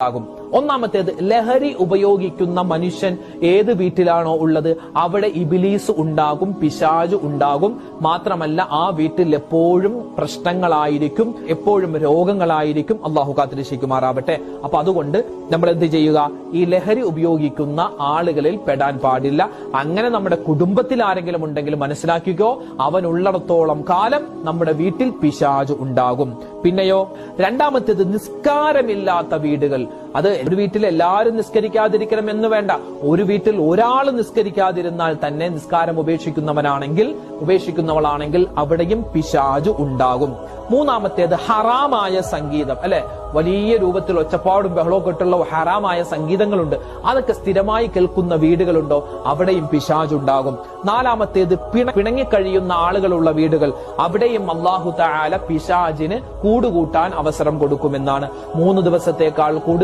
아, 그럼. ഒന്നാമത്തേത് ലഹരി ഉപയോഗിക്കുന്ന മനുഷ്യൻ ഏത് വീട്ടിലാണോ ഉള്ളത്? അവിടെ ഇബിലീസ് ഉണ്ടാകും പിശാജ് ഉണ്ടാകും. മാത്രമല്ല ആ വീട്ടിൽ എപ്പോഴും പ്രശ്നങ്ങളായിരിക്കും എപ്പോഴും രോഗങ്ങളായിരിക്കും. അള്ളാഹു കാത്തിരിശിക്കുമാറാവട്ടെ അപ്പൊ അതുകൊണ്ട് നമ്മൾ എന്ത് ചെയ്യുക? ഈ ലഹരി ഉപയോഗിക്കുന്ന ആളുകളിൽ പെടാൻ പാടില്ല. അങ്ങനെ നമ്മുടെ കുടുംബത്തിൽ ആരെങ്കിലും ഉണ്ടെങ്കിൽ മനസ്സിലാക്കിക്കോ അവൻ ഉള്ളിടത്തോളം കാലം നമ്മുടെ വീട്ടിൽ പിശാജ് ഉണ്ടാകും. പിന്നെയോ രണ്ടാമത്തേത് നിസ്കാരമില്ലാത്ത വീടുകൾ. അത് ഒരു വീട്ടിൽ എല്ലാവരും നിസ്കരിക്കാതിരിക്കണം എന്ന് വേണ്ട. ഒരു വീട്ടിൽ ഒരാൾ നിസ്കരിക്കാതിരുന്നാൽ തന്നെ നിസ്കാരം ഉപേക്ഷിക്കുന്നവനാണെങ്കിൽ ഉപേക്ഷിക്കുന്നവളാണെങ്കിൽ അവിടെയും പിശാജ് ഉണ്ടാകും. മൂന്നാമത്തേത് ഹറാമായ സംഗീതം. അല്ലെ? വലിയ രൂപത്തിൽ ഒച്ചപ്പാടും ബഹളവും കെട്ടുള്ള ഹറാമായ സംഗീതങ്ങളുണ്ട്. അതൊക്കെ സ്ഥിരമായി കേൾക്കുന്ന വീടുകളുണ്ടോ? അവിടെയും പിശാജ് ഉണ്ടാകും. നാലാമത്തേത് പിണ പിണങ്ങിക്കഴിയുന്ന ആളുകളുള്ള വീടുകൾ. അവിടെയും അള്ളാഹു താല പിശാജിന് കൂടുകൂട്ടാൻ അവസരം കൊടുക്കുമെന്നാണ്. മൂന്ന് ദിവസത്തേക്കാൾ കൂടുതൽ